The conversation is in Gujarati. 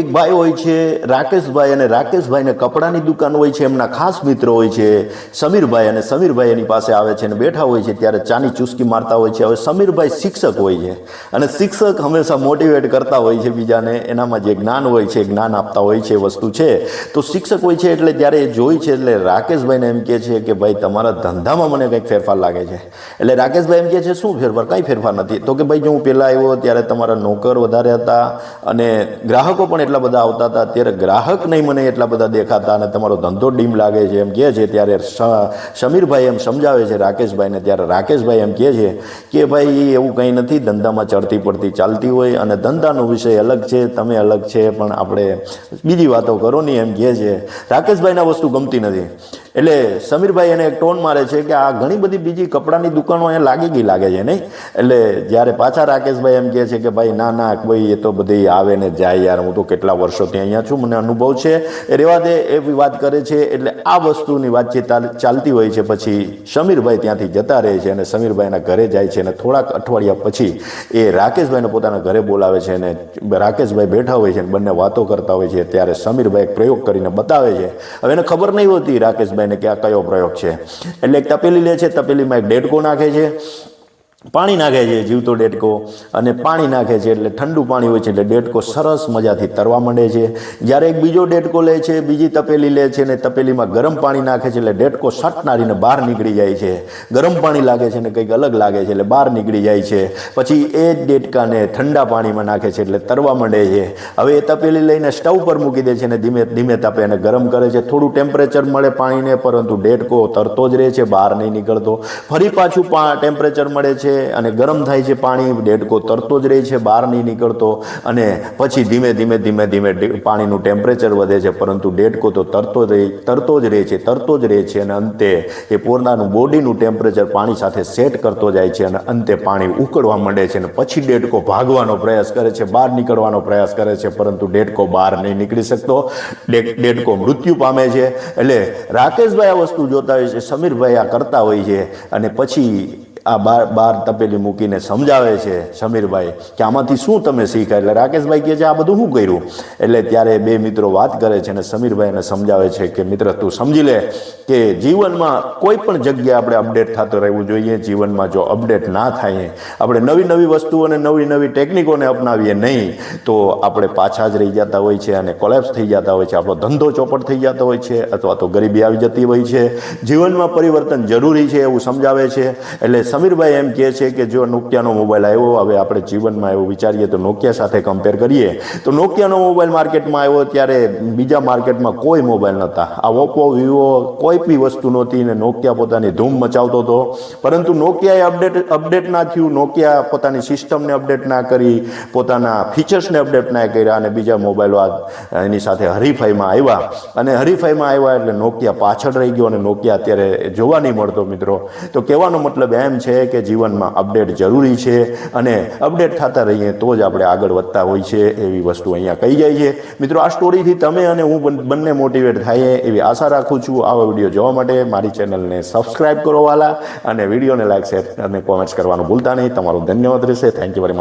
એક ભાઈ હોય છે, રાકેશભાઈ અને રાકેશભાઈને કપડાની દુકાન હોય છે, એમના ખાસ મિત્રો હોય છે, સમીરભાઈ અને સમીરભાઈ એની પાસે આવે છે અને બેઠા હોય છે, ત્યારે ચાની ચુસ્કી મારતા હોય છે. હવે સમીરભાઈ શિક્ષક હોય છે અને શિક્ષક હંમેશા મોટિવેટ કરતા હોય છે બીજાને. એનામાં જે જ્ઞાન હોય છે, જ્ઞાન આપતા હોય છે વસ્તુ છે. તો શિક્ષક હોય છે એટલે ત્યારે એ જોઈ છે એટલે રાકેશભાઈને એમ કહે છે કે, ભાઈ, તમારા ધંધામાં મને કંઈક ફેરફાર લાગે છે. એટલે રાકેશભાઈ એમ કહે છે, શું ફેરફાર? કંઈ ફેરફાર નથી. તો કે, ભાઈ, જો હું પહેલાં આવ્યો ત્યારે તમારા નોકર વધારે હતા અને ગ્રાહકો પણ એટલા બધા આવતા હતા. ત્યારે ગ્રાહક નહીં મને એટલા બધા દેખાતા અને તમારો ધંધો ડીમ લાગે છે એમ કહે છે. ત્યારે સમીરભાઈ એમ સમજાવે છે, રાકેશભાઈને. ત્યારે રાકેશભાઈ એમ કહે છે કે ભાઈ એવું કંઈ નથી, ધંધામાં ચડતી પડતી ચાલતી હોય અને ધંધાનો વિષય અલગ છે, તમે અલગ છે, પણ આપણે બીજી વાતો કરો નહીં એમ કહે છે. રાકેશભાઈને વસ્તુ ગમતી નથી. એટલે સમીરભાઈ એને એક ટોન મારે છે કે આ ઘણી બધી બીજી કપડાની દુકાનો અહીંયા લાગી ગઈ લાગે છે, નહીં? એટલે જ્યારે પાછા રાકેશભાઈ એમ કહે છે કે ભાઈ, ના ના, કોઈ એ તો બધી આવે ને જાય યાર, હું તો કેટલા વર્ષોથી અહીંયા છું, મને અનુભવ છે. એ રેવા દે એવી વાત કરે છે, એટલે આ વસ્તુની વાતચીત ચાલ- ચાલતી હોય છે. પછી સમીરભાઈ ત્યાંથી જતા રહે છે અને સમીરભાઈના ઘરે જાય છે અને થોડાક અઠવાડિયા પછી એ રાકેશભાઈને પોતાના ઘરે બોલાવે છે અને રાકેશભાઈ બેઠા હોય છે અને બંને વાતો કરતા હોય છે. ત્યારે સમીરભાઈ પ્રયોગ કરીને બતાવે છે. હવે એને ખબર નહીં હોતી રાકેશભાઈને કે આ કયો પ્રયોગ છે? એટલે એક તપેલી લે છે, તપેલીમાં એક ડેડકો નાખે છે. પાણી નાખે છે જીવતો ડેટકો અને પાણી નાખે છે એટલે ઠંડુ પાણી હોય છે એટલે ડેટકો સરસ મજાથી તરવા માંડે છે. જ્યારે એક બીજો ડેટકો લે છે, બીજી તપેલી લે છે ને તપેલીમાં ગરમ પાણી નાખે છે એટલે ડેટકો સટનારીને બહાર નીકળી જાય છે. ગરમ પાણી લાગે છે ને કંઈક અલગ લાગે છે એટલે બહાર નીકળી જાય છે. પછી એ જ ડેટકાને ઠંડા પાણીમાં નાખે છે એટલે તરવા માંડે છે. હવે એ તપેલી લઈને સ્ટવ પર મૂકી દે છે અને ધીમે ધીમે તાપે એને ગરમ કરે છે. થોડું ટેમ્પરેચર મળે પાણીને, પરંતુ ડેટકો તરતો જ રહે છે, બહાર નહીં નીકળતો. ફરી પાછું ટેમ્પરેચર મળે છે. અને ગરમ થાય છે પાણી, ડેડકો તરતો જ રહે છે, બહાર નહીં નીકળતો અને પછી ધીમે ધીમે ધીમે ધીમે પાણીનું ટેમ્પરેચર વધે છે, પરંતુ ડેડકો તો તરતો જ રહે, તરતો જ રહે છે, તરતો જ રહે છે અને અંતે એ પોરનાનું બોડીનું ટેમ્પરેચર પાણી સાથે સેટ કરતો જાય છે અને અંતે પાણી ઉકળવા માંડે છે અને પછી ડેડકો ભાગવાનો પ્રયાસ કરે છે, બહાર નીકળવાનો પ્રયાસ કરે છે, પરંતુ ડેડકો બહાર નહીં નીકળી શકતો. ડેડકો મૃત્યુ પામે છે. એટલે રાકેશભાઈ આ વસ્તુ જોતા હોય છે, સમીરભાઈ આ કરતા હોય છે અને પછી આ બાર બાર તપેલી મૂકીને સમજાવે છે સમીરભાઈ કે આમાંથી શું તમે શીખ્યા? એટલે રાકેશભાઈ કહે છે, આ બધું શું કર્યું. એટલે ત્યારે બે મિત્રો વાત કરે છે અને સમીરભાઈને સમજાવે છે કે, મિત્ર, તું સમજી લે કે જીવનમાં કોઈ પણ જગ્યાએ આપણે અપડેટ થતો રહેવું જોઈએ. જીવનમાં જો અપડેટ ના થાય, આપણે નવી નવી વસ્તુઓને, નવી નવી ટેકનિકોને અપનાવીએ નહીં, તો આપણે પાછા જ રહી જતા હોય છે અને કોલેપ્સ થઈ જતા હોય છે. આપણો ધંધો ચોપટ થઈ જતો હોય છે અથવા તો ગરીબી આવી જતી હોય છે. જીવનમાં પરિવર્તન જરૂરી છે એવું સમજાવે છે. એટલે સમીરભાઈ એમ કહે છે કે જો નોકિયાનો મોબાઈલ આવ્યો, હવે આપણે જીવનમાં એવું વિચારીએ તો નોકિયા સાથે કમ્પેર કરીએ. તો નોકિયાનો મોબાઈલ માર્કેટમાં આવ્યો ત્યારે બીજા માર્કેટમાં કોઈ મોબાઈલ નહોતા. આ ઓપ્પો વિવો કોઈ બી વસ્તુ નહોતી ને નોકિયા પોતાની ધૂમ મચાવતો હતો. પરંતુ નોકિયાએ અપડેટ અપડેટ ના થયું. નોકિયા પોતાની સિસ્ટમને અપડેટ ના કરી, પોતાના ફીચર્સને અપડેટ ના કર્યા અને બીજા મોબાઈલો આ, એની સાથે હરીફાઈમાં આવ્યા. અને હરીફાઈમાં આવ્યા એટલે નોકિયા પાછળ રહી ગયો અને નોકિયા અત્યારે જોવા નહીં મળતો મિત્રો. તો કહેવાનો મતલબ એમ છે કે જીવનમાં અપડેટ જરૂરી છે અને અપડેટ થતા રહીએ તો જ આપણે આગળ વધતા હોય છે એવી વસ્તુ અહીંયા કહી જાય છે. મિત્રો, આ સ્ટોરીથી તમે અને હું બંને મોટિવેટ થાય એવી આશા રાખું છું. આવા વીડિયો જોવા માટે મારી ચેનલને સબસ્ક્રાઇબ કરો વાલા અને વિડીયોને લાઈક શેર અને કોમેન્ટ્સ કરવાનું ભૂલતા નહીં. તમારું ધન્યવાદ રહેશે. Thank you very much